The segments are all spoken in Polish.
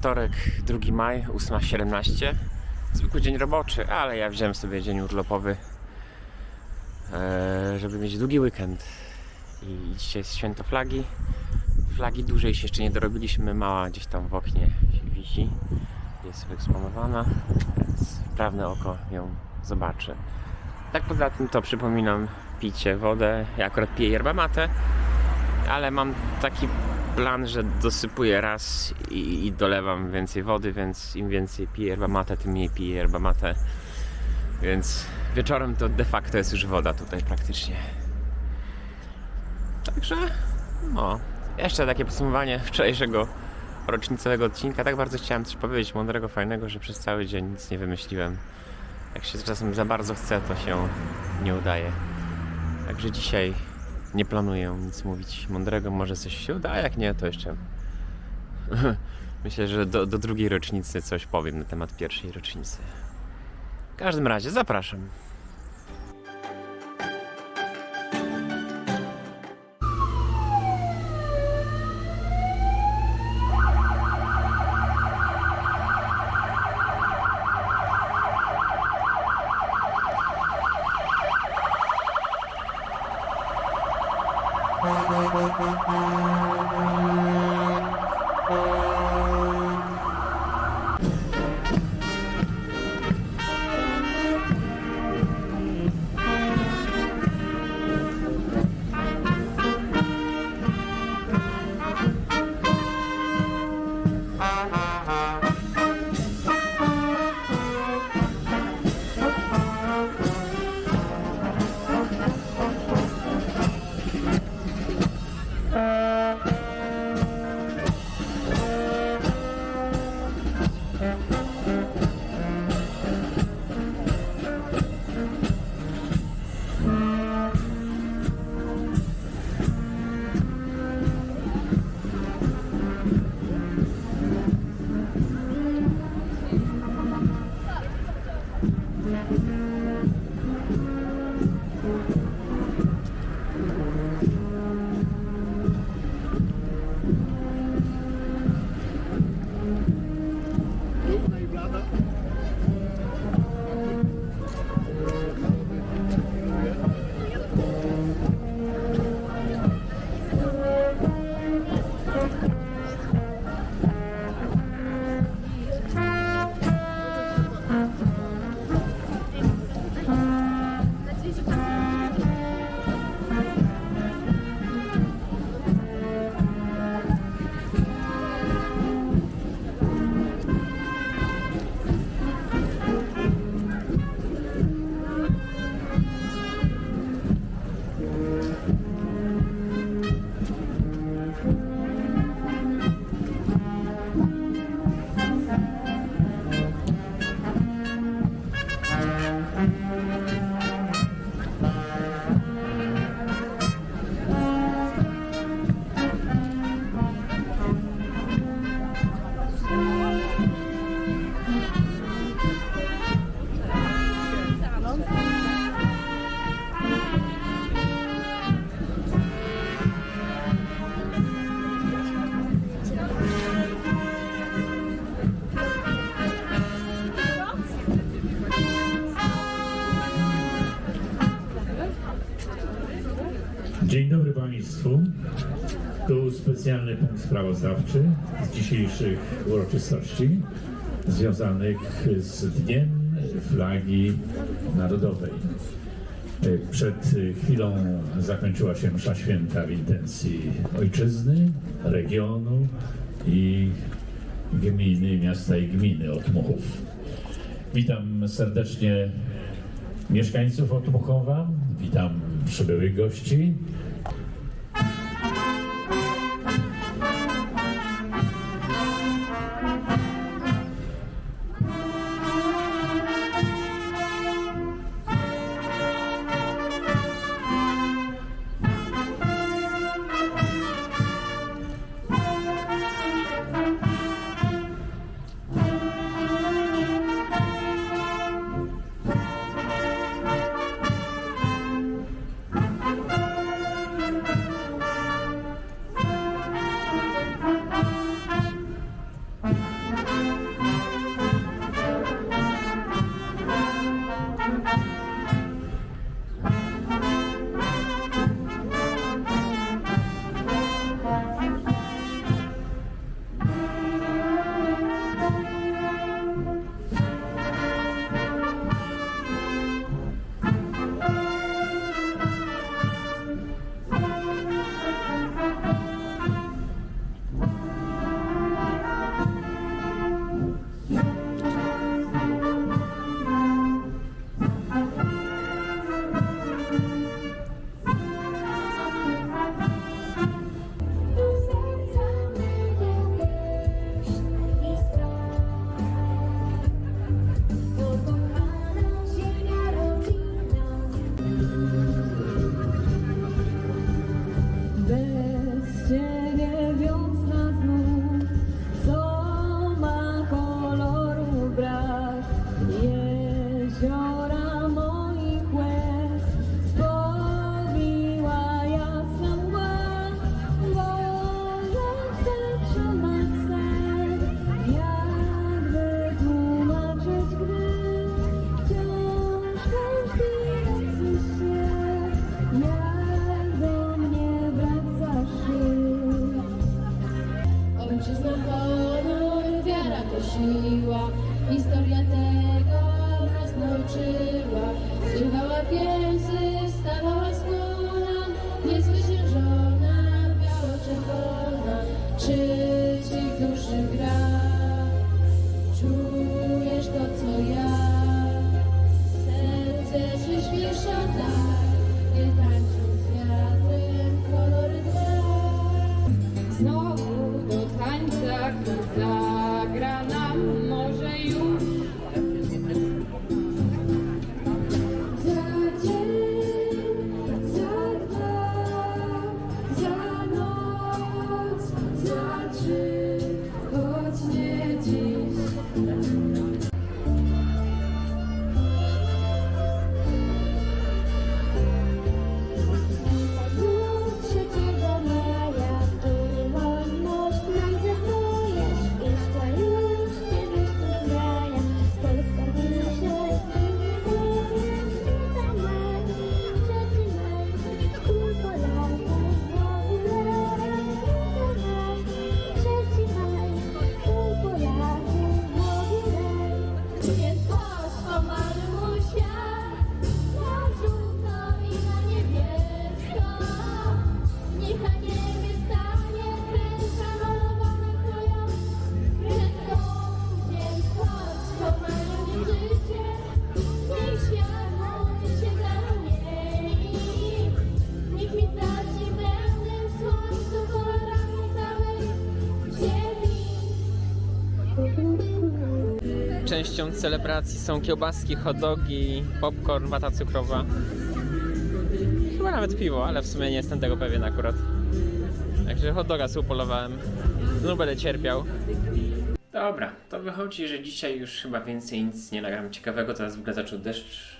wtorek, 2 maj, 8.17. Zwykły dzień roboczy, ale ja wziąłem sobie dzień urlopowy, e, żeby mieć długi weekend. I dzisiaj jest święto flagi. Flagi dłużej się jeszcze nie dorobiliśmy, mała gdzieś tam w oknie wisi. Jest wyeksponowana, więc wprawne oko ją zobaczy. Tak poza tym to przypominam picie wodę. Ja akurat piję yerba mate, ale mam taki plan, że dosypuję raz i, i dolewam więcej wody, więc im więcej piję yerba mate, tym mniej piję yerba mate. Więc wieczorem to de facto jest już woda tutaj praktycznie. Także, no, jeszcze takie podsumowanie wczorajszego rocznicowego odcinka. Tak bardzo chciałem coś powiedzieć mądrego, fajnego, że przez cały dzień nic nie wymyśliłem. Jak się czasem za bardzo chce, to się nie udaje. Także dzisiaj nie planuję nic mówić mądrego. Może coś się uda, a jak nie, to jeszcze. Myślę, że do, do drugiej rocznicy coś powiem na temat pierwszej rocznicy. W każdym razie zapraszam. Dzień dobry Państwu. Tu specjalny punkt sprawozdawczy z dzisiejszych uroczystości związanych z Dniem Flagi Narodowej. Przed chwilą zakończyła się msza święta w intencji ojczyzny, regionu i gminy, miasta i gminy Otmuchów. Witam serdecznie mieszkańców Otmuchowa, witam przybyłych gości. Historia tego nas nauczyła. Zrywała więzy, stawała z kolan, niezwyciężona, biało-czerwona. Czy ci duszy gra? Czujesz to, co ja? Serce przyspiesza tak, nie tańcząc z Częścią celebracji są kiełbaski, hot dogi, popcorn, wata cukrowa. Chyba nawet piwo, ale w sumie nie jestem tego pewien akurat. Także hot doga sobie upolowałem. No będę cierpiał. Dobra, to wychodzi, że dzisiaj już chyba więcej nic nie nagram ciekawego. Teraz w ogóle zaczął deszcz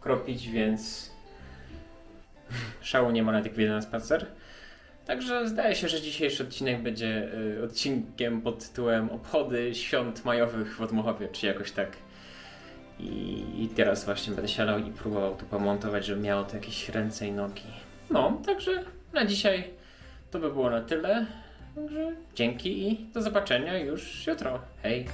kropić, więc szału nie ma nawet jak wyjdę na spacer. Także zdaje się, że dzisiejszy odcinek będzie y, odcinkiem pod tytułem Obchody Świąt Majowych w Odmochowie, czy jakoś tak. I, teraz właśnie będę siadał i próbował tu pomontować, żeby miało to jakieś ręce i nogi. No, także na dzisiaj to by było na tyle. Także dzięki i do zobaczenia już jutro. Hej!